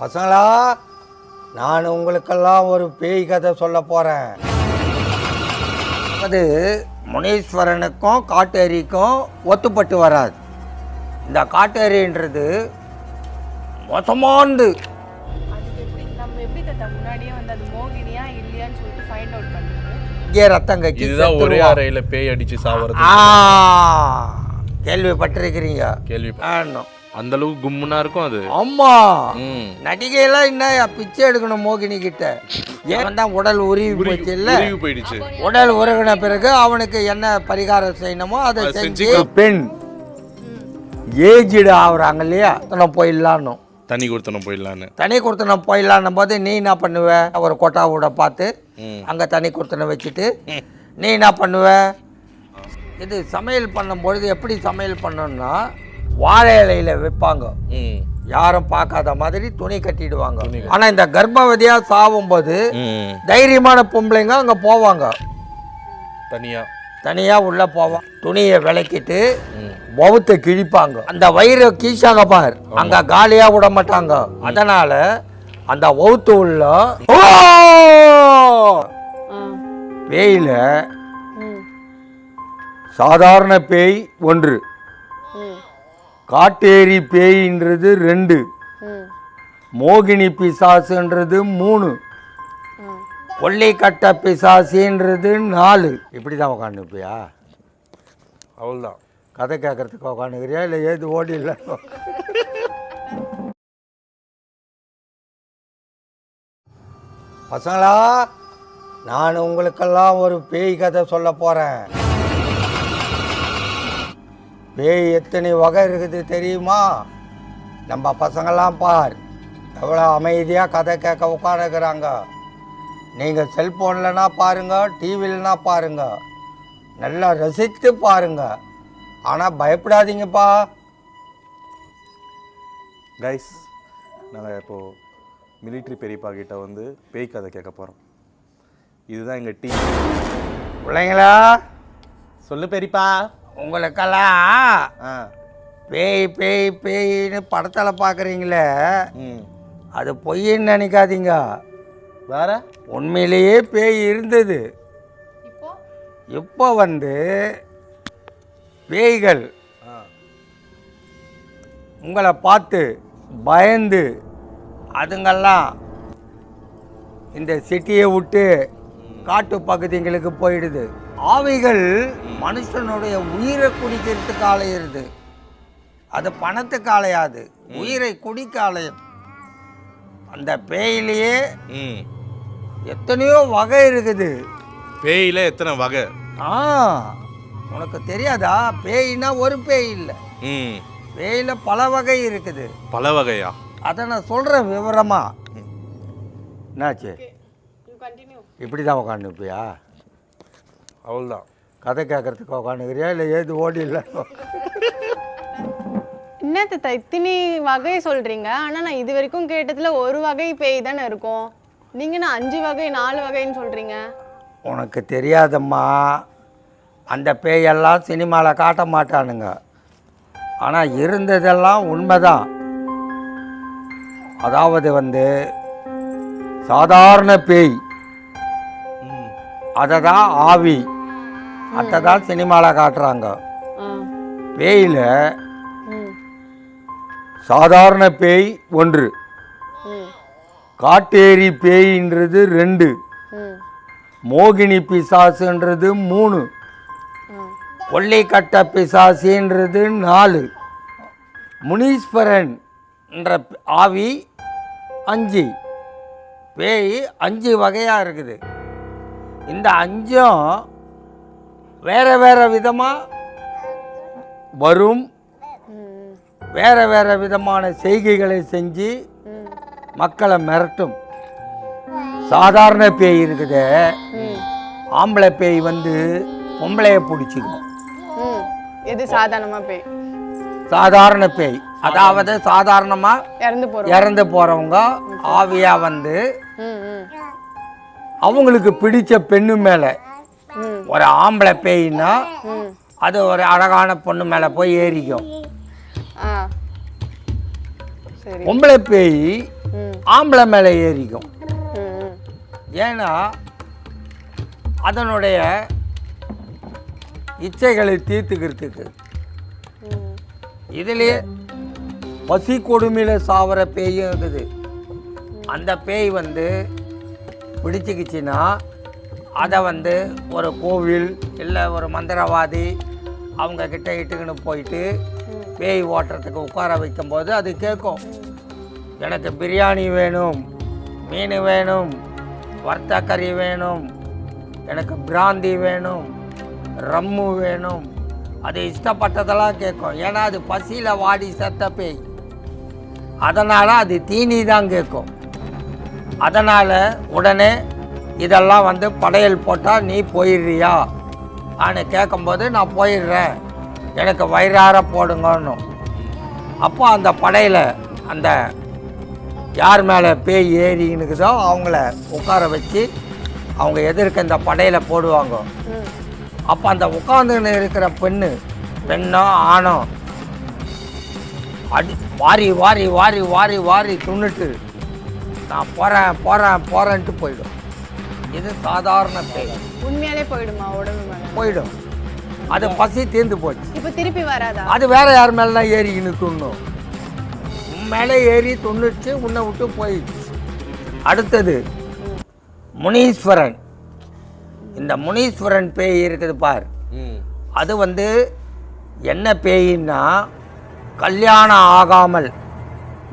பசங்களா நான் உங்களுக்கெல்லாம் ஒரு பேய் கதை சொல்ல போகிறேன் அது முனீஸ்வரனுக்கும் காட்டேரிக்கும் ஒத்துப்பட்டு வராது இந்த காட்டேரின்றது மோசமானது இங்கே ரத்தம் கக்கி இதுதான் ஒரே. அறையில பேய் அடிச்சு சாவறது ஆ கேள்விப்பட்டிருக்கிறீங்க கேள்வி ஆனோம். அந்த அளவுக்கு கும்முனா இருக்கும் அது. அம்மா ம். நடிகையெல்லாம் என்ன பிச்சை எடுக்கணும் மோகினி கிட்ட? ஏன் தான் உடல் உருவி போச்சு இல்ல? போயிடுச்சு. உடல் உருகின பிறகு அவனுக்கு என்ன பரிகாரம் செய்யணுமோ அதை செஞ்சு பெண் ஏஜ்டு ஆகுறாங்க இல்லையா? நம்ம போயிடலான்னு. தண்ணி கொடுத்தனும் போயிடலான்னு. தனி கொடுத்தனம் போயிடலான்னும் போது நீ என்ன பண்ணுவ? ஒரு கொட்டாவோட பார்த்து. அங்கே தனி கொடுத்தனம் வச்சுட்டு நீ என்ன பண்ணுவ? இது சமையல் பண்ணும்பொழுது எப்படி சமையல் பண்ணணும்னா வாழை இலையில வைப்பாங்க. யாரும் பார்க்காத மாதிரி துணி கட்டிடுவாங்க. ஆனா இந்த கர்ப்பவதியா சாவும்போது ம். தைரியமான பொம்பளைங்க அங்க போவாங்க. தனியா. தனியா உள்ள போவான் துணியை விளக்கிட்டு. வவுத்தை கிழிப்பாங்க. அந்த வயிறை கீச்சாங்க பார். அங்க காலியா விட மாட்டாங்க. அதனால அந்த வவுத்து உள்ள! பேயில சாதாரண பேய் ஒன்று. காட்டேரி பேயின்றது ரெண்டு. மோகினி பிசாசுன்றது மூணு. கொள்ளைக்கட்ட பிசாசின்றது நாலு. இப்படி தான் உக்காந்துப்பியா அவ்வளோதான் கதை கேட்கறதுக்கு உக்காந்துக்கிறியா? இல்லை ஏது ஓடி இல்லை? பசங்களா நான் உங்களுக்கெல்லாம் ஒரு பேய் கதை சொல்ல போகிறேன் பேய் எத்தனை வகை இருக்குது தெரியுமா? நம்ம பசங்களாம் பார். எவ்வளோ அமைதியாக கதை கேட்க உட்காந்துக்கிறாங்க நீங்கள் செல்ஃபோன்லனா பாருங்க டிவிலனா பாருங்க. நல்லா ரசித்து பாருங்க. ஆனால் பயப்படாதீங்கப்பா. கைஸ் நாங்கள் இப்போது மிலிட்ரி பெரியப்பா கிட்ட வந்து பேய் கதை கேட்க போகிறோம் இதுதான் எங்கள் டீம் பிள்ளைங்களா? சொல்லு பெரியப்பா. உங்களுக்கெல்லாம் பேய் பேய் பேய்னு படத்தில் பார்க்குறீங்களே அது பொய்ன்னு நினைக்காதீங்க. வேற? உண்மையிலேயே பேய் இருந்தது. இப்போ? வந்து பேய்கள் உங்களை பார்த்து பயந்து அதுங்கெல்லாம் இந்த சிட்டியை விட்டு காட்டு பகுதிங்களுக்கு போயிடுது. ஆவிகள் மனுஷனுடைய உயிரை குடிக்கிறதுக்கு அலையிறது அது பணத்துக்கு அலையாது உயிரை குடிக்க அலையும் அந்த பேயிலேயே ம். எத்தனையோ வகை இருக்குது. பேயில எத்தனை வகை? ஆ உனக்கு தெரியாதா? பேய்னா ஒரு பேய் இல்லை. ம். பேயில பல வகை இருக்குது. பல வகையா? அதை நான் சொல்கிறேன் விவரமா. என்னாச்சு? யூ கண்டினியூ இப்படி தான் உக்காந்துப்பியா அவ்வளோதான் கதை கேட்கறதுக்கு உக்காந்துக்கிறியா? இல்லை ஏது ஓடி இல்லை? என்ன தத்தா இத்தனை வகை சொல்றீங்க. ஆனா நான் இது வரைக்கும் கேட்டதுல ஒரு வகை பேய் தானே இருக்கும். நீங்க நான் அஞ்சு வகை நாலு வகைன்னு சொல்றீங்க? உனக்கு தெரியாதம்மா. அந்த பேயெல்லாம் சினிமாவில் காட்ட மாட்டானுங்க. ஆனால் இருந்ததெல்லாம் உண்மைதான். அதாவது வந்து சாதாரண பேய். ம். அதை தான் ஆவி. அதை தான் சினிமாவில் காட்டுறாங்க. பேயில். சாதாரண பேய் ஒன்று. காட்டேரி பேயின்றது ரெண்டு. மோகினி பிசாசுன்றது மூணு. கொள்ளைக்கட்ட பிசாசின்றது நாலு முனீஸ்வரன் என்ற ஆவி அஞ்சு பேய் அஞ்சு வகையாக இருக்குது இந்த அஞ்சும் வேற வேற விதமாக வரும். வேற வேற விதமான செய்கைகளை செஞ்சு. மக்களை மிரட்டும் சாதாரண பேய் இருக்குது. ஆம்பளை பேய் வந்து பொம்பளைய பிடிச்சிக்கும். இது சாதாரணமா பேய் சாதாரண பேய் அதாவது சாதாரணமாக இறந்து போகிறவங்க ஆவியாக வந்து. அவங்களுக்கு பிடிச்ச பெண்ணு மேலே. ஒரு ஆம்பளை பேய்னா. அது ஒரு அழகான பொண்ணு மேலே போய் ஏறிக்கும். பொம்பளை பேய் ஆம்பளை மேலே ஏறிக்கும். ஏன்னா அதனுடைய இச்சைகளை தீர்த்துக்கிறதுக்கு. இதுலேயே பசி கொடுமையில் சாவர பேயும் இருக்குது. அந்த பேய் வந்து பிடிச்சிக்கிச்சின்னா அதை வந்து ஒரு கோவில் இல்லை ஒரு மந்திரவாதி அவங்க கிட்ட இட்டுக்கின்னு போயிட்டு பேய் ஓட்டுறதுக்கு உட்கார வைக்கும்போது அது கேட்கும். எனக்கு பிரியாணி வேணும் மீன் வேணும் வர்த்தக்கறி வேணும் எனக்கு பிராந்தி வேணும் ரம்மு வேணும். அது இஷ்டப்பட்டதெல்லாம் கேட்கும். ஏன்னா அது பசியில் வாடி செத்த பேய். அதனால் அது தீனி தான் கேட்கும். அதனால் உடனே இதெல்லாம் வந்து படையல் போட்டால் நீ போயிடுறியா? ஆன்னு கேட்கும்போது நான் போயிடுறேன். எனக்கு வயிறார போடுங்கன்னு. அப்போ அந்த படையில் அந்த யார் மேலே பேய் ஏறினுக்குதோ அவங்கள உட்கார வச்சு அவங்க எதிர்க்க இந்த படையில் போடுவாங்க. அப்போ அந்த உட்காந்துன்னு இருக்கிற பெண்ணு பெண்ணோ ஆணோ அடி வாரி வாரி வாரி வாரி வாரி துண்ணுட்டு நான் போகிறேன் போகிறேன் போகிறேன்ட்டு போயிடும். இது சாதாரண பேய் உண்மையாலே போயிடுமா உடம்பு மேல? போயிடும். அது பசி தீர்ந்து போச்சு. இப்போ திருப்பி வராதா? அது வேற யார் மேலாம் ஏறிக்கின்னு துண்ணும் உன் மேலே ஏறி துண்ணுச்சு உன்னை விட்டு போயிடுச்சு. அடுத்தது முனீஸ்வரன். இந்த முனீஸ்வரன் பேய் இருக்குது பார். ம். அது வந்து என்ன பேயின்னா கல்யாணம் ஆகாமல்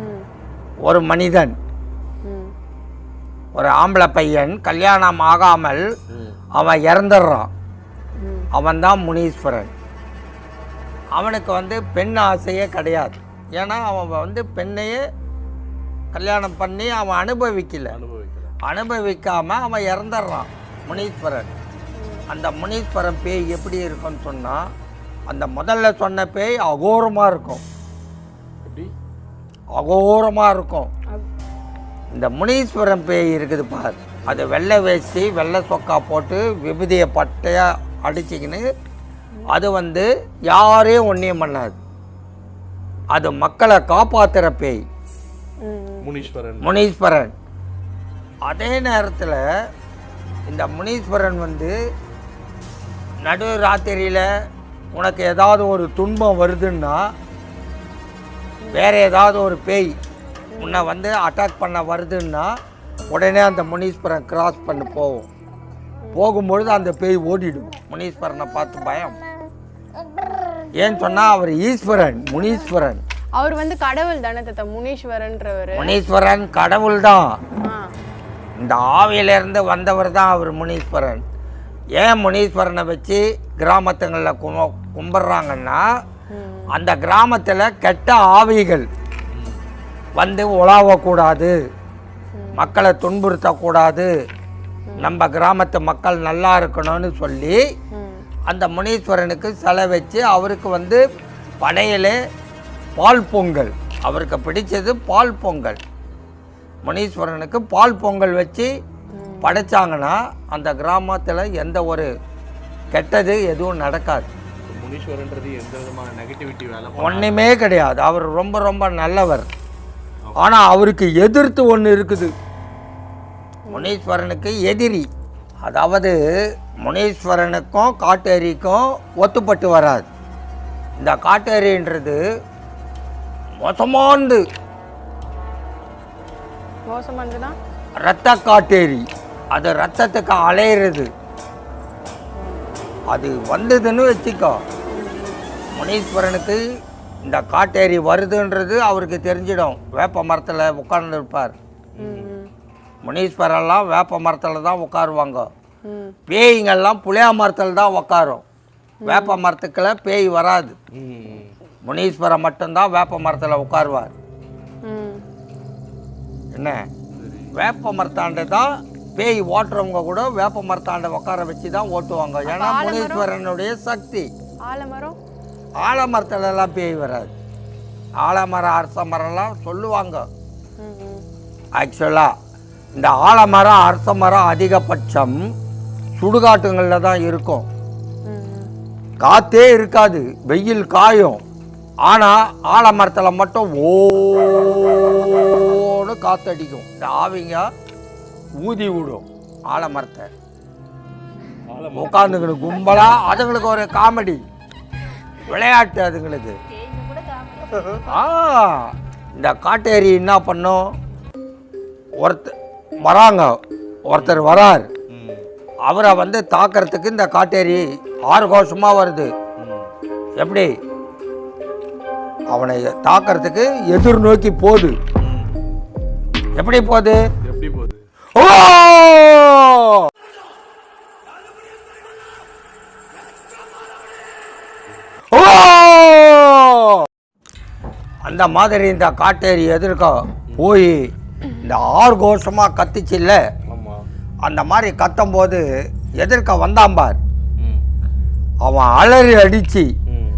ம். ஒரு மனிதன். ஒரு ஆம்பளை பையன் கல்யாணம் ஆகாமல் அவன் இறந்துடுறான். அவன் தான் முனீஸ்வரன். அவனுக்கு வந்து பெண் ஆசையே கிடையாது. ஏன்னா அவன் வந்து பெண்ணையே கல்யாணம் பண்ணி அவன் அனுபவிக்கல. அனுபவிக்கிறேன் அனுபவிக்காம அவன் இறந்துடுறான் முனீஸ்வரன். அந்த முனீஸ்வரன் பேய் எப்படி இருக்கும்னு சொன்னால் அந்த முதல்ல சொன்ன பேய் அகோரமாக இருக்கும். எப்படி? அகோரமாக இருக்கும். இந்த முனீஸ்வரன் பேய் இருக்குது பார். அது வெள்ளை வேஷ்டி வெள்ளை சொக்கா போட்டு விபூதியை பட்டையாக அடிச்சிக்கின்னு அது வந்து யாரையும் ஒன்றியம் பண்ணாது. அது மக்களை காப்பாற்றுற பேய். முனீஸ்வரன். முனீஸ்வரன். அதே நேரத்தில் இந்த முனீஸ்வரன் வந்து நடு ராத்திரியில் உனக்கு ஏதாவது ஒரு துன்பம் வருதுன்னா வேற ஏதாவது ஒரு பேய் உன்னை வந்து அட்டாக் பண்ண வருதுன்னா உடனே அந்த முனீஸ்வரன் கிராஸ் பண்ணி போகும் போகும்பொழுது அந்த பேய் ஓடிடும். முனீஸ்வரனை பார்த்து பயம். ஏன்னு சொன்னால் அவர் ஈஸ்வரன் முனீஸ்வரன். அவர் வந்து கடவுள் தானே தத்த முனீஸ்வரன்றவர். முனீஸ்வரன் கடவுள் தான். இந்த ஆவியிலேருந்து வந்தவர் தான் அவர் முனீஸ்வரன். ஏன் முனீஸ்வரனை வச்சு கிராமத்துங்களில் கும் கும்பிட்றாங்கன்னா அந்த கிராமத்தில் கெட்ட ஆவிகள் வந்து உலாவக்கூடாது. மக்களை துன்புறுத்தக்கூடாது. நம்ம கிராமத்து மக்கள் நல்லா இருக்கணும்னு சொல்லி அந்த முனீஸ்வரனுக்கு சிலை வச்சு அவருக்கு வந்து படையல் பால் பொங்கல். அவருக்கு பிடிச்சது பால் பொங்கல். முனீஸ்வரனுக்கு பால் பொங்கல் வச்சு படைச்சாங்கன்னா அந்த கிராமத்தில் எந்த ஒரு கெட்டது எதுவும் நடக்காது. முனீஸ்வரன்றது எந்த விதமான நெகட்டிவிட்டி வேலை ஒன்றுமே கிடையாது. அவர் ரொம்ப ரொம்ப நல்லவர். ஆனால் அவருக்கு எதிர்த்து ஒன்று இருக்குது. முனீஸ்வரனுக்கு எதிரி. அதாவது முனீஸ்வரனுக்கும் காட்டேரிக்கும் ஒத்துப்பட்டு வராது. இந்த காட்டேரின்றது மோசமானது. மோசமானதுன்னா? ரத்த காட்டேரி. அது ரத்தத்துக்கு அலையிறது. அது வந்ததுன்னு வச்சுக்கோ. முனீஸ்வரனுக்கு இந்த காட்டேரி வருதுன்றது அவருக்கு தெரிஞ்சிடும். வேப்ப மரத்தில் உட்கார்ந்து இருப்பார் ம் ம் முனீஸ்வரெல்லாம் வேப்ப மரத்தில் தான் உட்காருவாங்க. பேய்ங்கெல்லாம் புளியா மரத்தில் தான் உட்காரும். வேப்ப மரத்துக்குள்ள பேய் வராது. முனீஸ்வரன் மட்டும்தான் வேப்ப மரத்தில் உட்காருவார். என்ன? வேப்ப மரத்தாண்ட தான் பேய் ஓட்டுறவங்க கூட வேப்ப மரத்தாண்ட உட்கார வச்சு தான் ஓட்டுவாங்க. ஏன்னா முனீஸ்வரனுடைய சக்தி. ஆலமரம்? ஆலமரத்துலலாம் பேய் வராது. ஆலமரம் அரச மரம்லாம் சொல்லுவாங்க. ஆக்சுவலாக இந்த ஆலமரம் அரச மரம் அதிகபட்சம் சுடுகாட்டுங்களில் தான் இருக்கும். காற்றே இருக்காது வெயில் காயும். ஆனால் ஆலமரத்தில் மட்டும் ஓன்னு காத்தடிக்கும். இந்த ஆவிங்க ஊதி விடும் ஆலமரத்தை. உட்காந்துக்கணும் கும்பலா அதுங்களுக்கு ஒரு காமெடி. விளையாட்டு அதுங்களுக்கு ஆ இந்த காட்டேரி என்ன பண்ணும்? ஒருத்தர் வராங்க. ஒருத்தர் வரார். அவரை வந்து தாக்கிறதுக்கு இந்த காட்டேரி ஆறு கோஷமாக வருது. எப்படி? அவனை தாக்கிறதுக்கு எதிர் நோக்கி போகுது. எப்படி போகுது? எப்படி போகுது? ஓ! அந்த மாதிரி இந்த காட்டேரி எதிர்க்க போய் இந்த ஆறு கோஷமாக கத்துச்சுல்ல. ஆமா. அந்த மாதிரி கத்தும்போது எதிர்க்க வந்தான் பார். ம். அவன் அலறி அடித்து ம்.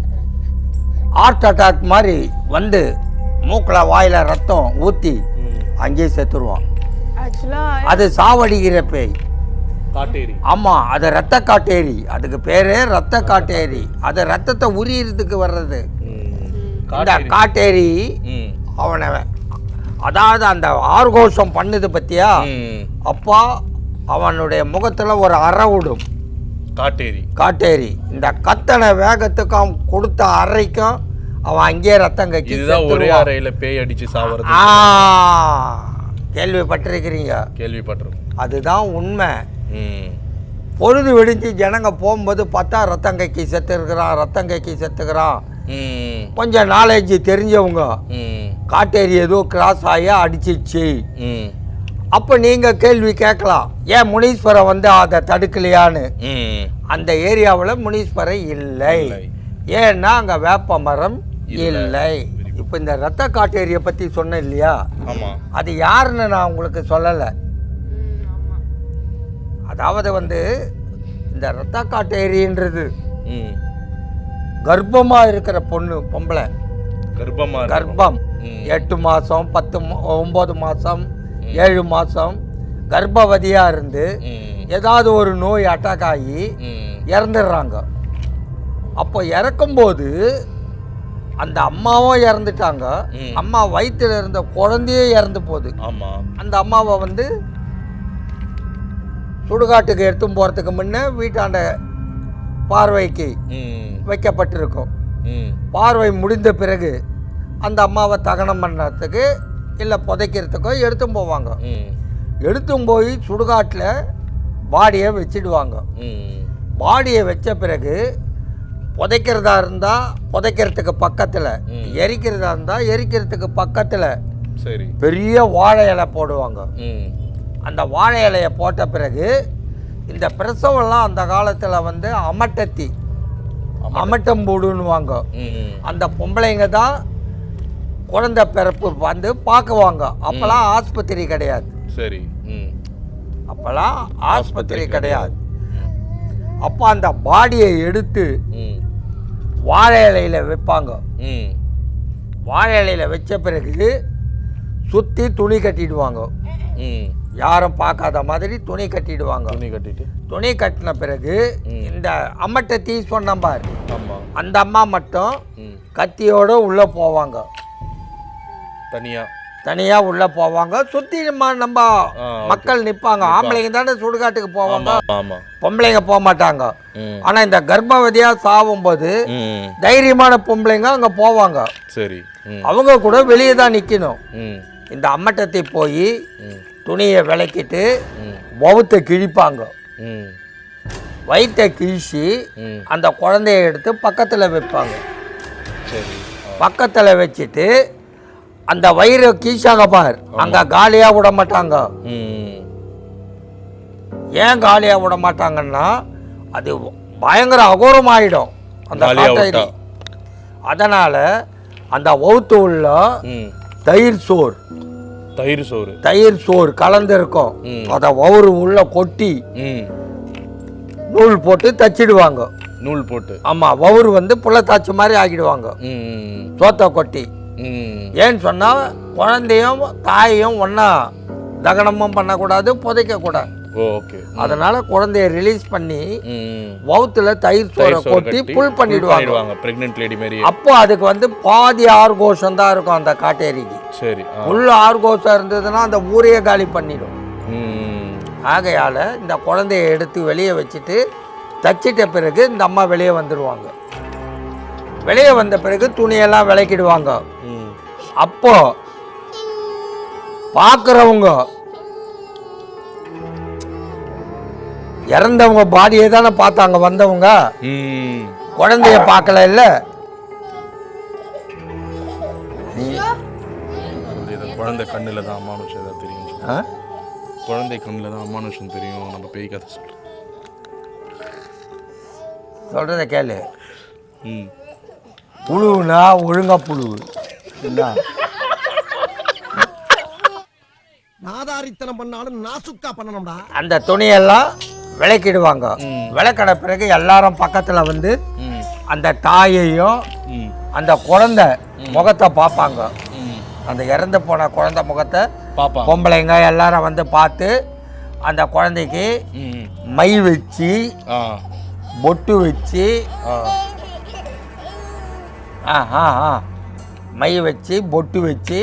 ஹார்ட் அட்டாக் மாதிரி வந்து மூக்கில் வாயில் ரத்தம் ஊற்றி அங்கேயே செத்துருவான். அது சாவடிக்கிற பேய். காட்டேரி. ஆமாம் அது ரத்த காட்டேரி அதுக்கு பேரே ரத்த காட்டேரி அது ரத்தத்தை உரியறதுக்கு வர்றது. இந்த காட்டேரி. அவனை அதாவது அந்த ஆர்கோஷம் பண்ணுது பத்தியா? அப்பா அவனுடைய முகத்தில் ஒரு அறை விடும் காட்டேரி. காட்டேரி. இந்த கத்தனை வேகத்துக்கு அவன் கொடுத்த அறைக்கும் அவன் அங்கேயே ரத்தம் கக்கி இதுதான் ஒரே. அறையில பேய் அடிச்சு சாவறது கேள்விப்பட்டிருக்கிறீங்க? கேள்விப்பட்டிருக்கோம். அதுதான் உண்மை. பொழுது வெடிஞ்சு ஜனங்க போகும்போது பார்த்தா ரத்தம் கைக்கு செத்துருக்கிறான் ரத்தம் கைக்கு செத்துக்கிறான். கொஞ்சம் நாலேஜ் தெரிஞ்சவங்க ம். காட்டேரி ஏதோ கிராஸ் ஆகி அடிச்சிச்சு ம். அப்போ நீங்கள் கேள்வி கேட்கலாம். ஏன் முனீஸ்வரன் வந்து அதை தடுக்கலையான்னு? ம். அந்த ஏரியாவில் முனீஸ்வரன் இல்லை. இல்லை. ஏன்னா அங்கே வேப்ப மரம் இல்லை. இப்போ இந்த ரத்த காட்டேரியை பற்றி சொன்னேன் இல்லையா? ஆமா. அது யாருன்னு நான் உங்களுக்கு சொல்லலை. அதாவது வந்து இந்த ரத்த காட்டேரின்றது ம். கர்ப்பமாக இருக்கிற பொண்ணு பொம்பளை. கர்ப்பமா இருக்கும். கர்ப்பம். எட்டு மாதம் பத்து ஒன்பது மாதம் ஏழு மாதம் கர்ப்பவதியாக இருந்து ஏதாவது ஒரு நோய் அட்டாக் ஆகி இறந்துடுறாங்க. அப்போ இறக்கும்போது அந்த அம்மாவும் இறந்துட்டாங்க. அம்மா வயித்துல இருந்த குழந்தையே இறந்து போகுது. அந்த அம்மாவை வந்து சுடுகாட்டுக்கு எடுத்துன்னு போகிறதுக்கு முன்னே வீட்டாண்ட பார்வைக்கு வைக்கப்பட்டிருக்கும். பார்வை முடிந்த பிறகு அந்த அம்மாவை தகனம் பண்ணுறதுக்கு இல்லை புதைக்கிறதுக்கோ எடுத்துன்னு போவாங்க. ம். எடுத்துன்னு போய் சுடுகாட்டில் பாடியை வச்சிடுவாங்க. பாடியை வச்ச பிறகு புதைக்கிறதா இருந்தால் புதைக்கிறதுக்கு பக்கத்தில். எரிக்கிறதா இருந்தால் எரிக்கிறதுக்கு பக்கத்தில் சரி. பெரிய வாழை இலை போடுவாங்க. அந்த வாழை இலையை போட்ட பிறகு இந்த பிரசவம்லாம் அந்த காலத்தில் வந்து அமட்டத்தி. அமட்டம்பூடுன்னுவாங்க ம் அந்த பொம்பளைங்க தான் குழந்தை பிறப்பு வந்து பார்க்குவாங்க. அப்போல்லாம் ஆஸ்பத்திரி கிடையாது. சரி. ம் அப்போல்லாம் ஆஸ்பத்திரி கிடையாது. அப்போ அந்த பாடியை எடுத்து வாழை இலையில் வைப்பாங்க. ம் வாழை இலையில் வச்ச பிறகு சுற்றி துணி கட்டிடுவாங்க. யாரும் பார்க்காத மாதிரி துணி கட்டிடுவாங்க. துணி கட்டிட்டு. துணி கட்டின பிறகு. இந்த அம்மட்டை தீ சொன்ன பார். அந்த அம்மா மட்டும் கத்தியோட உள்ளே போவாங்க. தனியா. தனியாக உள்ளே போவாங்க. சுற்றி நம்ம மக்கள் நிற்பாங்க ஆம்பளைங்க தானே சுடுகாட்டுக்கு போவாங்க. பொம்பளைங்க போக மாட்டாங்க. ஆனால் இந்த கர்ப்பவதியாக சாவும்போது தைரியமான பொம்பளைங்க அங்கே போவாங்க. சரி. அவங்க கூட வெளியே தான் நிற்கணும் இந்த அம்மட்டத்தை போய் துணியை விளக்கிட்டு வவுத்தை கிழிப்பாங்க. வயிற்றை கிழிச்சு அந்த குழந்தைய எடுத்து பக்கத்தில் வைப்பாங்க. பக்கத்தில் வச்சுட்டு அந்த வயிறை கீச்சாங்க பார். அங்கே காலியாக விட மாட்டாங்க. ஏன் காலியாக விட மாட்டாங்கன்னா அது பயங்கர அகோரமாயிடும் அந்த காட்டேரி. அதனால் அந்த வவுத்து உள்ள தயிர் சோறு தயிர் சோறு. தயிர் சோறு கலந்துருக்கும். அதை வவுறு உள்ள கொட்டி நூல் போட்டு தச்சிடுவாங்க. நூல் போட்டு. ஆமாம் வவுறு வந்து புள்ளத்தாச்சி மாதிரி ஆக்கிடுவாங்க. சோத்தை கொட்டி. ஏன்னு சொன்னால் குழந்தையும் தாயையும் ஒன்றா தகனமும் பண்ணக்கூடாது புதைக்கக்கூடாது. ஓகே. அதனால குழந்தைய ரிலீஸ் பண்ணி வவுத்துல தயிர் சோறை கொட்டி புல் பண்ணிடுவாங்க. பிரெக்னென்ட் லேடி அப்போ அதுக்கு வந்து பாதி ஆர்கோஷம் தான் இருக்கும் அந்த காட்டேரிக்கு. சரி ஃபுல் ஆர்கோஷம் இருந்ததுன்னா அந்த ஊரையே காலி பண்ணிடும். ஆகையால இந்த குழந்தைய எடுத்து வெளியே வச்சுட்டு தச்சிட்ட பிறகு இந்த அம்மா வெளியே வந்துடுவாங்க வெளியே வந்த பிறகு துணியெல்லாம் விளக்கிடுவாங்க. அப்போ பார்க்குறவங்க இறந்தவங்க பாடியை தானே பார்த்தாங்க வந்தவங்க. ம். குழந்தைய பார்க்கல இல்ல. இந்த குழந்தை கண்ணில் தான் அமானுஷம் ஏதாவது தெரியும்? குழந்தை கண்ணில் தான் அமானுஷம் தெரியும் நம்ம பேய் கதை சொல்கிறோம் சொல்றத கேளு. ம். புழுவுனா ஒழுங்கா என்ன? நாதாரித்தனம் பண்ணாலும் நாசுக்கா பண்ணணும்டா. அந்த துணியெல்லாம் விளக்கிடுவாங்க. விளக்கின பிறகு எல்லாரும் பக்கத்துல வந்து அந்த தாயையும் அந்த குழந்தை முகத்தை பார்ப்பாங்க. அந்த இறந்து போன குழந்தை முகத்தை பாப்பா பொம்பளைங்க எல்லாரும் வந்து பார்த்து அந்த குழந்தைக்கு ம். வச்சு ஆ. பொட்டு வச்சு ஆ. ஆ ஆ ஆ. மை வச்சு பொட்டு வச்சு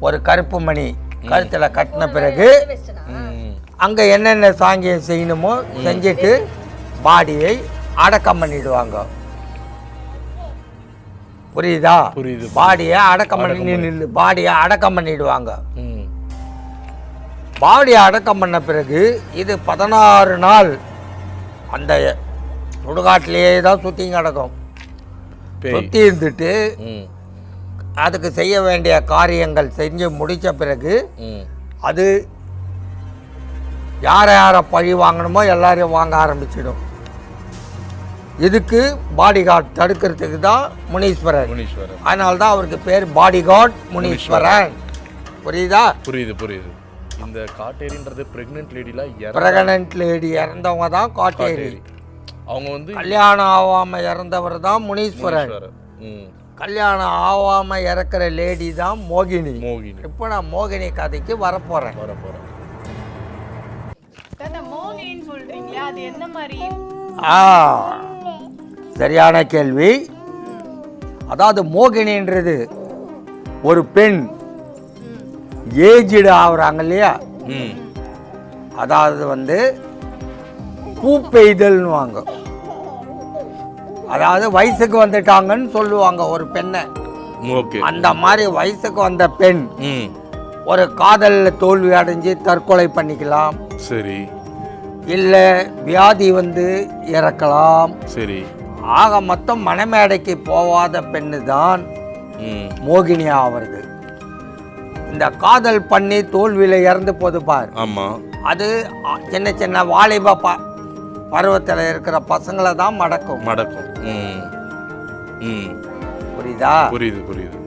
ஒரு கருப்பு மணி கழுத்துல கட்டின பிறகு அங்க என்னென்ன சாங்கியம் செய்யணுமோ செஞ்சுட்டு பாடியை அடக்கம் பண்ணிடுவாங்க. புரியுதா? புரியுது. பாடியை அடக்கம் பண்ணி நில்லு பாடியை அடக்கம் பண்ணிடுவாங்க. ம். பாடியை அடக்கம் பண்ண பிறகு இது பதினாறு நாள் அந்த சுடுகாட்டிலேயே தான் சுற்றி கிடக்கும் சுற்றி இருந்துட்டு அதுக்கு செய்ய வேண்டிய காரியங்கள் செஞ்சு முடித்த பிறகு அது யாரை யாரை பழி வாங்கணுமோ எல்லாரையும் வாங்க ஆரம்பிச்சிடும். இதுக்கு பாடி கார்டு தடுக்கிறதுக்கு தான் முனீஸ்வரர் முனீஸ்வரர் அதனால தான் அவருக்கு பேர் பாடி கார்டு முனீஸ்வரன். புரியுதா? புரியுது புரியுது. இந்த காட்டேரின்றது பிரெக்னென்ட் லேடிலாம் பிரெகனன்ட் லேடி இறந்தவங்க தான் காட்டேரி. அவங்க வந்து கல்யாணம் ஆகாம இறந்தவர் தான் முனீஸ்வரன். கல்யாணம் ஆகாம இறக்குற லேடி தான் மோகினி. மோகினி. இப்போ நான் மோகினி கதைக்கு வரப்போறேன். வர போகிறேன் தாத்தா மோகினின்னு சொல்றீங்களே? அது எந்த மாதிரி? ஆ சரியான கேள்வி. அதாவது மோகினின்றது ஒரு பெண். ஏஜ்டு ஆகுறாங்க இல்லையா? ம். அதாவது வந்து பூ பெய்தல்னுவாங்க. அதாவது வயசுக்கு வந்துட்டாங்கன்னு சொல்லுவாங்க ஒரு பெண்ணை. அந்த மாதிரி வயசுக்கு வந்த பெண் ம். ஒரு காதலில் தோல்வி அடைஞ்சு தற்கொலை பண்ணிக்கலாம். சரி. இல்லை வியாதி வந்து இறக்கலாம். சரி. ஆக மொத்தம் மணமேடைக்கு போகாத பெண்ணு தான் மோகினி ஆவறது. இந்த காதல் பண்ணி தோல்வியில் இறந்து போது பார். ஆமாம் அது சின்ன சின்ன வாலிப ப பருவத்தில் இருக்கிற பசங்களை தான் மடக்கும். மடக்கும். புரியுதா? புரியுது புரியுது.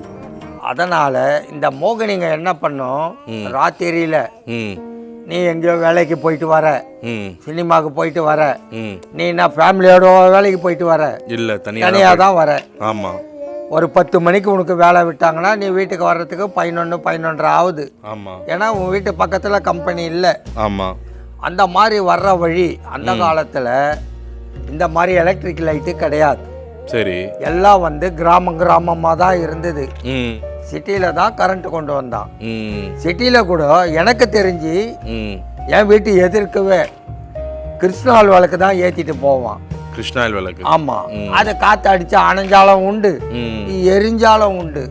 அதனால இந்த மோகினிங்க என்ன பண்ணும். ராத்திரியில ம். நீ எங்கேயோ வேலைக்கு போயிட்டு வர. சினிமாவுக்கு போயிட்டு வர. நீ என்ன ஃபேமிலியோட வேலைக்கு போயிட்டு வர? இல்லை தனியாக தான் வர. ஆமாம் ஒரு பத்து மணிக்கு உனக்கு வேலை விட்டாங்கன்னா நீ வீட்டுக்கு வர்றதுக்கு பதினொன்று பதினொன்றரை ஆகுது. ஆமாம் ஏன்னா உன் வீட்டு பக்கத்தில் கம்பெனி இல்லை. ஆமாம் அந்த மாதிரி வர்ற வழி அந்த காலத்தில் இந்த மாதிரி எலக்ட்ரிக் லைட்டு கிடையாது. சரி. எல்லாம் வந்து கிராமம் கிராமமாக தான் இருந்தது. ம். சிட்டியில் தான் கரண்ட் கொண்டு வந்தான். சிட்டியில் கூட எனக்கு தெரிஞ்சு என் வீட்டு எதிர்க்கவே கிருஷ்ணால் விளக்கு தான் ஏற்றிட்டு போவான். கிருஷ்ணாயில் விளக்கு ஆமாம் அது காற்று அடித்து அணைஞ்சாலும் உண்டு எரிஞ்சாலும் உண்டு.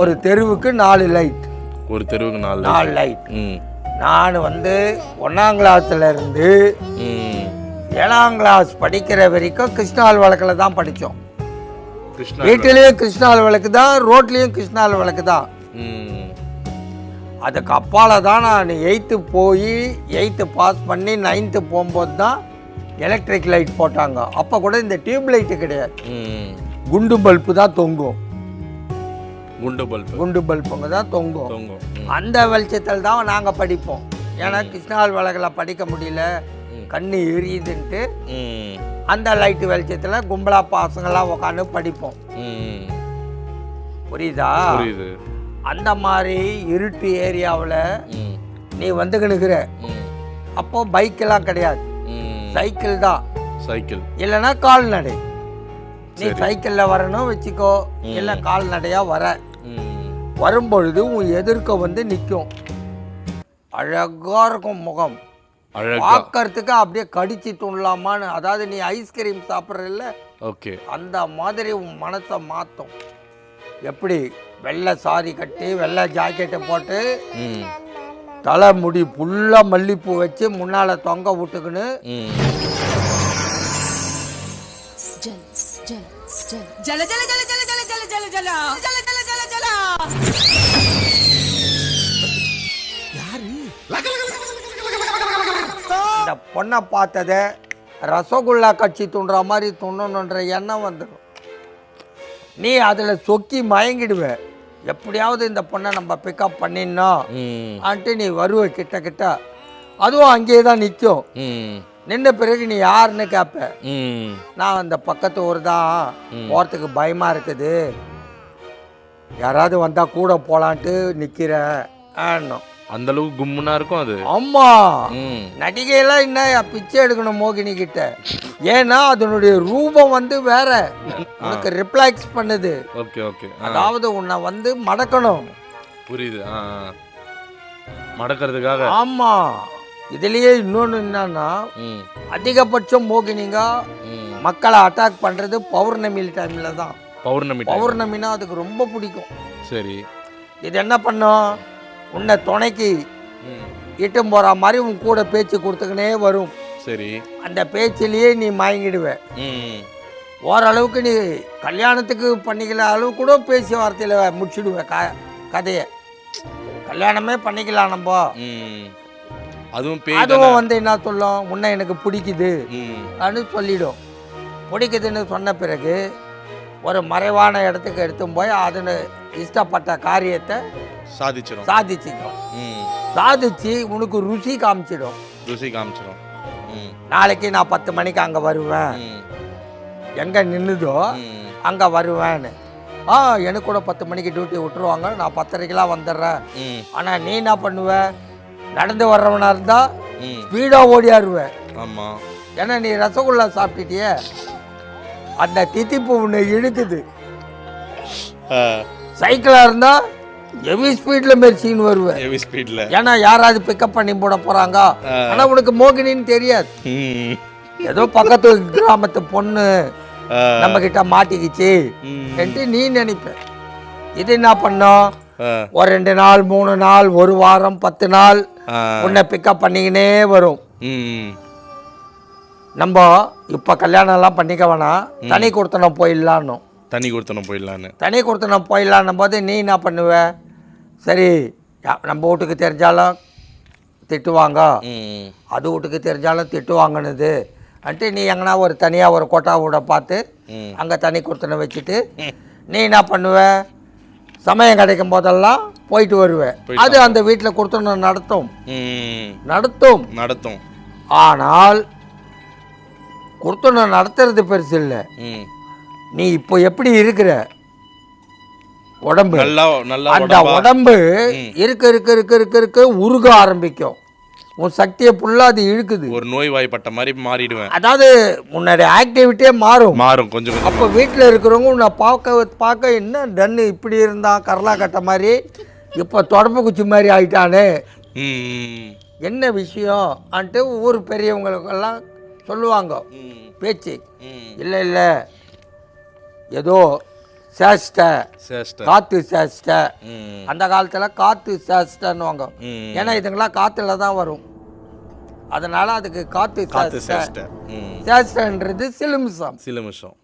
ஒரு தெருவுக்கு நாலு லைட் ஒரு தெருவுக்கு நாலு நாலு. லைட் நான் வந்து ஒன்றாம் கிளாஸ்ல இருந்து ஏழாம் கிளாஸ் படிக்கிற வரைக்கும் கிருஷ்ணால் விளக்கில் தான் படித்தோம் வீட்டிலையும் கிருஷ்ணால் விளக்கு தான் ரோட்லேயும் கிருஷ்ணால் விளக்கு தான் அதுக்கு அப்பால தான் நான் எயித்து போய் எயித்து பாஸ் பண்ணி நைன்த்து போகும்போது தான் எலக்ட்ரிக் லைட் போட்டாங்க. அப்போ கூட இந்த டியூப் லைட்டு கிடையாது. குண்டு பல்பு தான் தொங்கும். குண்டு பல்பு. குண்டு பல்புங்க தான் தொங்கும். அந்த வெளிச்சத்தில் தான் நாங்கள் படிப்போம். ஏன்னா கிருஷ்ணால் விளக்கில் படிக்க முடியல. கண்ணு எரியுதுன்ட்டு அந்த லைட்டு வெளிச்சத்தில் கும்பலா பசங்கள்லாம் உட்காந்து படிப்போம். புரியுதா? புரியுது. அந்த மாதிரி இருட்டு ஏரியாவில் நீ வந்துக்கினுக்கிற அப்போ பைக்கெல்லாம் கிடையாது. சைக்கிள் தான். சைக்கிள். இல்லைன்னா கால்நடை. நீ சைக்கிளில் வரணும் வச்சுக்கோ. இல்லை கால்நடையாக வர. வரும்பொழுது உன் எதிர்க்க வந்து நிற்கும் அழகாக இருக்கும் முகம். பார்க்கறதுக்கு அப்படியே கடிச்சு துண்ணலாமான்னு அதாவது நீ ஐஸ்கிரீம் சாப்பிட்றல ஓகே அந்த மாதிரி உன் மனசை மாற்றும் எப்படி வெள்ளை சாரி கட்டி வெள்ளை ஜாக்கெட்டை போட்டு தலை முடி ஃபுல்லாக மல்லிப்பூ வச்சு முன்னால் தொங்க விட்டுக்குன்னு ஜல ஜல ஜல ஜல ஜல ஜல ஜல ஜல ஜல ஜல ஜல ஜல பொண்ணை பார்த்ததை ரசகுல்லா கட்சி துண்டுற மாதிரி துண்ணணுன்ற எண்ணம் வந்துடும். நீ அதில் சொக்கி மயங்கிடுவ. எப்படியாவது இந்த பொண்ணை நம்ம பிக்கப் பண்ணிடணும். ஆன்ட்டு நீ வருவ கிட்ட கிட்ட. அதுவும் அங்கேயே தான் நிற்கும் ம். நின்ன பிறகு நீ யாருன்னு கேட்ப நான் அந்த பக்கத்து ஊர் தான். போகிறதுக்கு பயமாக இருக்குது. யாராவது வந்தால் கூட போகலான்ட்டு நிற்கிறேன் ஆனும் அந்த அளவுக்கு கும்முனா இருக்கும் அது. ஆமா நடிகையெல்லாம் என்ன பிச்சை எடுக்கணும் மோகினி கிட்ட? ஏன்னா அதனுடைய ரூபம் வந்து வேற. உனக்கு ரிப்ளாக்ஸ் பண்ணுது. Okay okay. அதாவது உன்னை வந்து மடக்கணும். புரியுது. மடக்கிறதுக்காக. ஆமா. இதுலயே இன்னொன்று என்னன்னா அதிகபட்சம் மோகினிங்க மக்களை அட்டாக் பண்றது பௌர்ணமி டைம்ல தான். பௌர்ணமி. பௌர்ணமினா அதுக்கு ரொம்ப பிடிக்கும். சரி. இது என்ன பண்ணும்? உன்னை துணைக்கு இட்டும் போற மாதிரி உன் கூட பேச்சு கொடுத்துக்கினே வரும். சரி. அந்த பேச்சிலேயே நீ மயங்கிடுவ. ம். ஓரளவுக்கு நீ கல்யாணத்துக்கு பண்ணிக்கல அளவு கூட பேசி வார்த்தையில் முடிச்சுடுவேன் க கதையை. கல்யாணமே பண்ணிக்கலாம் நம்ம. அதுவும் அதுவும் வந்து என்ன சொல்லும்? உன்னை எனக்கு பிடிக்குது. அப்படின்னு சொல்லிடும். பிடிக்குதுன்னு சொன்ன பிறகு ஒரு மறைவான இடத்துக்கு எடுத்துன்னு போய் அதில் இஷ்டப்பட்ட காரியத்தை சாதிச்சிடும் ம். சாதிச்சு உனக்கு ருசி காமிச்சிடும். ருசி காமிச்சிரும். ம். நாளைக்கு நான் பத்து மணிக்கு அங்கே வருவேன். எங்கே நின்றுதோ அங்கே வருவேன்னு. ஆ எனக்கு கூட பத்து மணிக்கு டியூட்டி விட்டுருவாங்க. நான் பத்தரைக்கெலாம் வந்துடுறேன். ஆனால் நீ என்ன பண்ணுவ? நடந்து வர்றவனா இருந்தால் ஸ்பீடாக ஓடியாருவேன் ஆமாம் ஏன்னா நீ ரசகுல்லா சாப்பிட்டுட்டியே? அந்த தித்திப்பு உன்னை இழுக்குது. சைக்கிளாக இருந்தால் ஹெவி ஸ்பீடில் மெரிச்சின்னு வருவேன். ஹெவி ஸ்பீடில் ஏன்னா யாராவது பிக்கப் பண்ணி போட போகிறாங்க ஆனால் உனக்கு மோகினின்னு தெரியாது. ஏதோ பக்கத்து கிராமத்து பொண்ணு. நம்ம கிட்ட மாட்டிக்கிச்சு. என்று நீ நினைப்ப. இது என்ன பண்ணோம்? ஒரு ரெண்டு நாள் மூணு நாள் ஒரு வாரம் பத்து நாள் உன்னை பிக்கப் பண்ணிக்கினே வரும். நம்ம இப்போ கல்யாணம்லாம் பண்ணிக்க வேணாம். தனி கொடுத்தனம் போயிடலான்னும். தண்ணி கொடுத்தனும் போயிடலான்னு. தனி கொடுத்தனம் போயிடலான்னும் போது நீ என்ன பண்ணுவ? சரி நம்ம வீட்டுக்கு தெரிஞ்சாலும் திட்டுவாங்க. அது வீட்டுக்கு தெரிஞ்சாலும் திட்டுவாங்கன்னுது. அன்ட்டு நீ எங்கன்னா ஒரு தனியாக ஒரு கொட்டா வீட பார்த்து. அங்கே தனி கொடுத்தனை வச்சுட்டு நீ என்ன பண்ணுவ? சமயம் கிடைக்கும் போதெல்லாம் போயிட்டு வருவ. அது அந்த வீட்டில் கொடுத்தனம் நடத்தும். நடத்தும். நடத்தும். ஆனால் கொடுத்தனம் நடத்துறது பெருசு இல்லை. ம். நீ இப்போ எப்படி இருக்கிற? உடம்பு. அந்த உடம்பா? இருக்க இருக்க இருக்க இருக்க இருக்க உருக ஆரம்பிக்கும். உன் சக்தியை ஃபுல்லாக அது இழுக்குது. ஒரு நோய் வாய்ப்பட்ட மாதிரி மாறிடுவேன். அதாவது உன்னுடைய ஆக்டிவிட்டியே மாறும். மாறும் கொஞ்சம் அப்போ வீட்டில் இருக்கிறவங்க உன்னை பார்க்க பார்க்க என்ன டன்னு இப்படி இருந்தான் கரலா கட்ட மாதிரி? இப்போ தொடப்பு குச்சி மாதிரி ஆயிட்டானே. என்ன விஷயம்? அன்ட்டு ஊர் பெரியவங்களுக்கெல்லாம் சொல்லுவாங்க. பேச்சு. இல்லை இல்லை. ஏதோ சேஷ்ட காற்று சேஷ்ட. அந்த காலத்தில் காற்று சேஷ்டன்னுவாங்க. ஏன்னா இதுங்கெல்லாம் காற்றுல தான் வரும். அதனால அதுக்கு காத்து சேஷ்ட. சேஷ்டன்றது சிலுமிசம். சில நிமிஷம்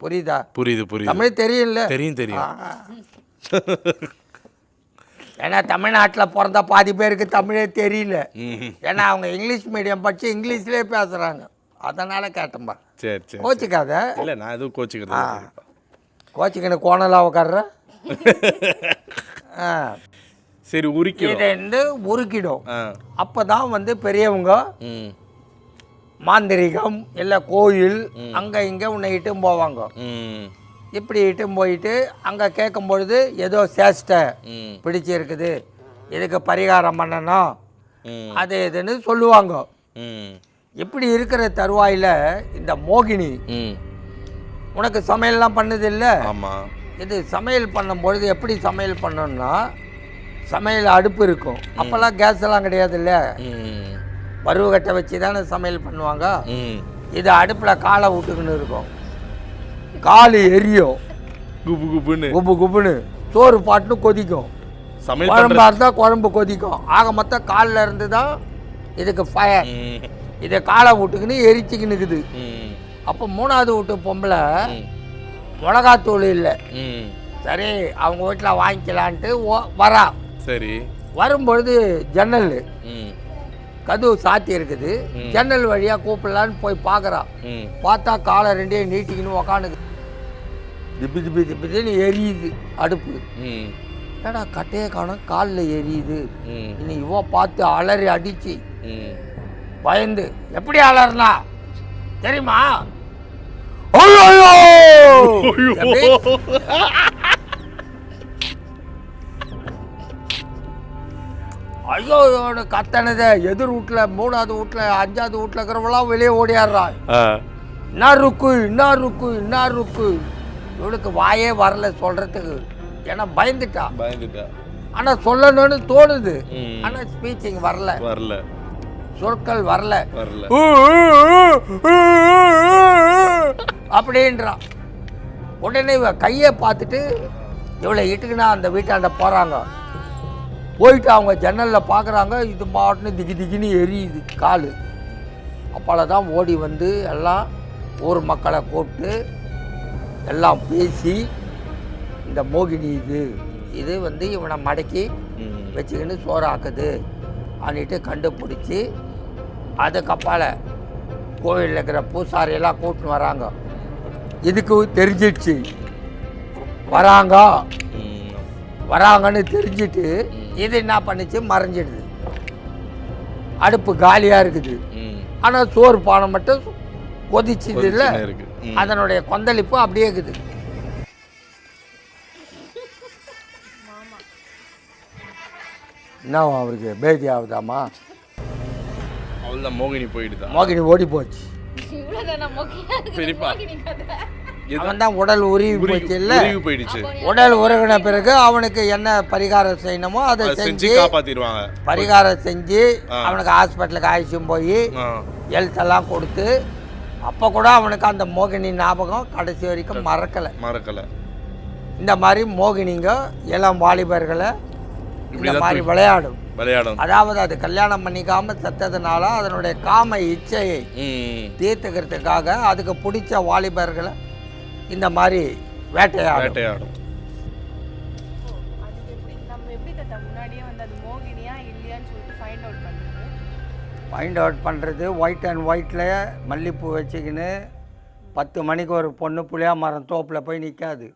புரியுதா? புரியுது புரியுது. தமிழ் தெரியல தெரியும் தெரியும். ஏன்னா தமிழ்நாட்டில் பிறந்த பாதி பேருக்கு தமிழே தெரியல. ஏன்னா அவங்க இங்கிலீஷ் மீடியம் படித்து இங்கிலீஷ்லேயே பேசுகிறாங்க அதனால் கேட்டேன்பா சரி சரி கோச்சிக்காத. இல்லை நான் எதுவும் கோச்சிக்கிறது இல்ல. கோச்சிக்கணு கோணலாக உட்கார்ற ஆ. சரி உரிக்கிறோம் இதை வந்து உருக்கிடும். அப்போ தான் வந்து பெரியவங்க மாந்திரிகம் இல்லை கோயில் அங்கே இங்கே உன்னை இட்டும் போவாங்க. இப்படி இட்டும் போயிட்டு அங்கே கேட்கும் பொழுது ஏதோ சேஷ்டை பிடிச்சிருக்குது. இதுக்கு பரிகாரம் பண்ணணும். அது இதுன்னு சொல்லுவாங்க. இப்படி இருக்கிற தருவாயில் இந்த மோகினி? ம். உனக்கு சமையல்லாம் பண்ணது இல்லை ஆமாம் இது சமையல் பண்ணும்பொழுது எப்படி சமையல் பண்ணணும்னா சமையல் அடுப்பு இருக்கும். அப்போல்லாம் கேஸ் எல்லாம் கிடையாது இல்லை பருவக்கட்டை வச்சு தானே சமையல் பண்ணுவாங்க? இது அடுப்பில் காலை விட்டுக்குன்னு இருக்கும். கால் எரியும். குபு குபுன்னு. குபு குபுன்னு. சோறு பாட்டுன்னு கொதிக்கும். சமையல் குழம்பா இருந்தால் குழம்பு கொதிக்கும். ஆக மொத்தம் காலில் இருந்து தான் இதுக்கு ஃபயர் இதை காலை விட்டுக்குன்னு எரிச்சிக்கின்னு இருக்குது. அப்போ மூணாவது வீட்டு பொம்பளை. மிளகாத்தூள் இல்லை. சரி அவங்க வீட்டில் வாங்கிக்கலான்ட்டு வரா. சரி. வரும்பொழுது ஜன்னல் கதவு சாத்தி இருக்குது. ஜன்னல் வழியாக கூப்பிடலான்னு போய் பார்க்குறான் ம். பார்த்தா காலை ரெண்டையும் நீட்டிக்கின்னு உக்காந்துக்கு. திப்பி திப்பி திப்பின்னு எரியுது அடுப்பு. என்னடா கட்டையை காணோம் காலில் எரியுது. ம். இனி இவ பார்த்து அலறி அடிச்சு. பயந்து எப்படி அலறினா தெரியுமா? ஐயோ! கத்தனதே எதிர் வீட்டில் மூணாவது வீட்டில் அஞ்சாவது வீட்டில் இருக்கிறவங்களாம் வெளியே ஓடியாடுறான். என்ன ருக்கு என்ன ருக்கு என்ன ருக்கு இவளுக்கு வாயே வரல சொல்கிறதுக்கு ஏன்னா பயந்துட்டா பயந்துட்டா. ஆனால் சொல்லணும்னு தோணுது. ம். ஆனால் ஸ்பீச்சிங் வரல. வரல. சொற்கள் வரல அப்படின்றான் உடனே இவ கையை பார்த்துட்டு இவளை இட்டுக்குன்னா அந்த வீட்டாண்ட போகிறாங்க போயிட்டு அவங்க ஜன்னலில் பார்க்குறாங்க இது பாட்டுன்னு திகி திகின்னு எரியுது கால் அப்போல தான் ஓடி வந்து எல்லாம் ஊர் மக்களை கூப்பிட்டு எல்லாம் பேசி இந்த மோகினி இது இது வந்து இவனை மடக்கி வச்சுக்கின்னு சோறாக்குது அன்னிட்டு கண்டுபிடிச்சி அதுக்கப்பால கோவிலில் இருக்கிற பூசாரியெல்லாம் கூட்டின்னு வராங்க. இதுக்கு தெரிஞ்சிடுச்சு. வராங்க. ம் வராங்கன்னு தெரிஞ்சிட்டு இது என்ன பண்ணுச்சு? மறைஞ்சிடுது. அடுப்பு காலியாக இருக்குது. ம் ஆனால் சோறு பானை மட்டும் கொதிச்சது இல்லை. அதனுடைய கொந்தளிப்பு அப்படியே இருக்குது. என்ன அவருக்கு பேதி ஆகுதாம்மா? அவ்வளோதான் மோகினி போயிடுதா? மோகினி ஓடி போச்சு. அவன் தான் உடல் உருகி போச்சு இல்லை? உருகி போயிடுச்சு. உடல் உருகின பிறகு அவனுக்கு என்ன பரிகாரம் செய்யணுமோ அதை செஞ்சு காப்பாத்திடுவாங்க. பரிகாரம் செஞ்சு. அவனுக்கு ஹாஸ்பிட்டலுக்கு அழைச்சியும் போய் ஹெல்த் எல்லாம் கொடுத்து அப்போ கூட அவனுக்கு அந்த மோகினி ஞாபகம் கடைசி வரைக்கும் மறக்கலை. மறக்கல. இந்த மாதிரி மோகினிங்க இளம் வாலிபர்களை இந்த மாதிரி விளையாடும். விளையாடும். அதாவது அது கல்யாணம் பண்ணிக்காம செத்ததுனால அதனுடைய காம இச்சையை தீர்த்துக்கிறதுக்காக அதுக்கு பிடிச்ச வாலிபர்களை இந்த மாதிரி வேட்டையாடும். வேட்டையாடும். ஃபைண்ட் அவுட் பண்ணுறது ஃபைண்ட் அவுட் பண்ணுறது ஒயிட் அண்ட் ஒயிட்டில் மல்லிப்பூ வச்சுக்கின்னு பத்து மணிக்கு ஒரு பொண்ணு புளியா மரம் தோப்பில் போய் நிற்காது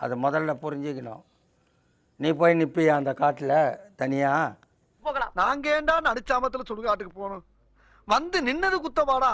அது முதல்ல புரிஞ்சுக்கணும். நீ போய் நிற்பியா அந்த காட்டில் தனியாக நாங்க ஏண்டா நடிச்சாமத்துல சுடுகாட்டுக்கு போகணும்? வந்து நின்னது குத்தமாடா.